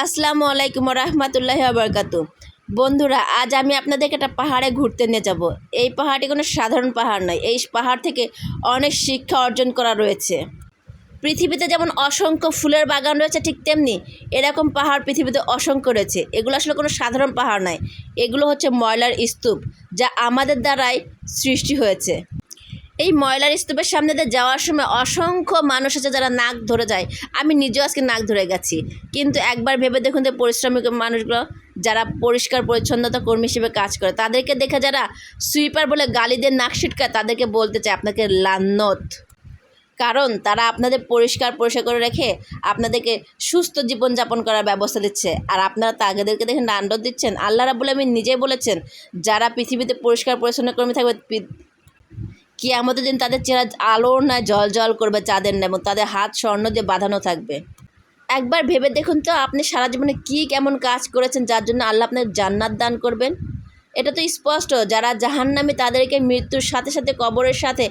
আসসালামু আলাইকুম রহমতুল্লাহ বরকাতু বন্ধুরা, আজ আমি আপনাদেরকে একটা পাহাড়ে ঘুরতে নিয়ে যাব। এই পাহাড়টি কোনো সাধারণ পাহাড় নয়। এই পাহাড় থেকে অনেক শিক্ষা অর্জন করা রয়েছে। পৃথিবীতে যেমন অসংখ্য ফুলের বাগান রয়েছে, ঠিক তেমনি এরকম পাহাড় পৃথিবীতে অসংখ্য রয়েছে। এগুলো আসলে কোনো সাধারণ পাহাড় নয়। এগুলো হচ্ছে ময়লার স্তূপ, যা আমাদের দ্বারাই সৃষ্টি হয়েছে। এই ময়লার স্তূপের সামনে দিয়ে যাওয়ার সময় অসংখ্য মানুষ আছে যারা নাক ধরে যায়। আমি নিজেও আজকে নাক ধরে গেছি। কিন্তু একবার ভেবে দেখুন যে পরিশ্রমিক মানুষগুলো যারা পরিষ্কার, পরিচ্ছন্নতা কর্মী হিসেবে কাজ করে, তাদেরকে দেখে যারা সুইপার বলে গালি দিয়ে নাক ছিটকায়, তাদেরকে বলতে চায় আপনাকে লান্নত। কারণ তারা আপনাদের পরিষ্কার পরিষ্কার করে রেখে আপনাদেরকে সুস্থ জীবনযাপন করার ব্যবস্থা দিচ্ছে। আর আপনারা তাদেরকে দেখে নান্ডত দিচ্ছেন। আল্লাহ রাবুল আমি নিজেই বলেছেন, যারা পৃথিবীতে পরিষ্কার, পরিচ্ছন্ন কর্মী থাকবে পি- কিয়ামতের দিন তাদের চেহারা আলোর না জল জল করবে চাঁদের না এবং তাদের হাত স্বর্ণ দিয়ে বাঁধানো থাকবে। একবার ভেবে দেখুন তো, আপনি সারা জীবনে কী কেমন কাজ করেছেন যার জন্য আল্লাহ আপনার জান্নাত দান করবেন? এটা তো স্পষ্ট, যারা জাহান্নামে তাদেরকে মৃত্যুর সাথে সাথে কবরের সাথে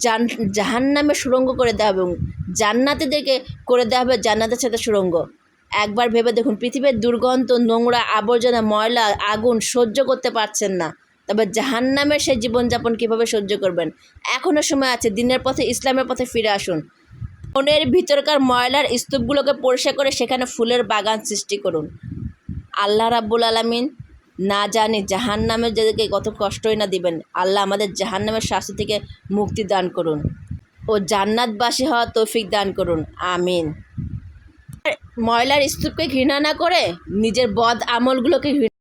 জান জাহান্নামে সুড়ঙ্গ করে দেওয়া হবে এবং জান্নাতিদেরকে করে দেওয়া হবে জান্নাতের সাথে সুড়ঙ্গ একবার ভেবে দেখুন, পৃথিবীর দুর্গন্ধ, নোংরা আবর্জনা, ময়লা, আগুন সহ্য করতে পারছেন না। তবে জাহান্নামের সেই জীবনযাপন কীভাবে সহ্য করবেন? এখনও সময় আছে, দিনের পথে, ইসলামের পথে ফিরে আসুন। মনের ভিতরকার ময়লার স্তূপগুলোকে পরিষ্কার করে সেখানে ফুলের বাগান সৃষ্টি করুন। আল্লাহ রাব্বুল আলামিন না জানি জাহান নামের যাদেরকে কত কষ্টই না দিবেন, আল্লাহ আমাদের জাহান নামের শাস্তি থেকে মুক্তি দান করুন ও জান্নাতবাসী হওয়া তৌফিক দান করুন, আমিন। ময়লার স্তূপকে ঘৃণা না করে নিজের বদ আমলগুলোকে ঘৃণা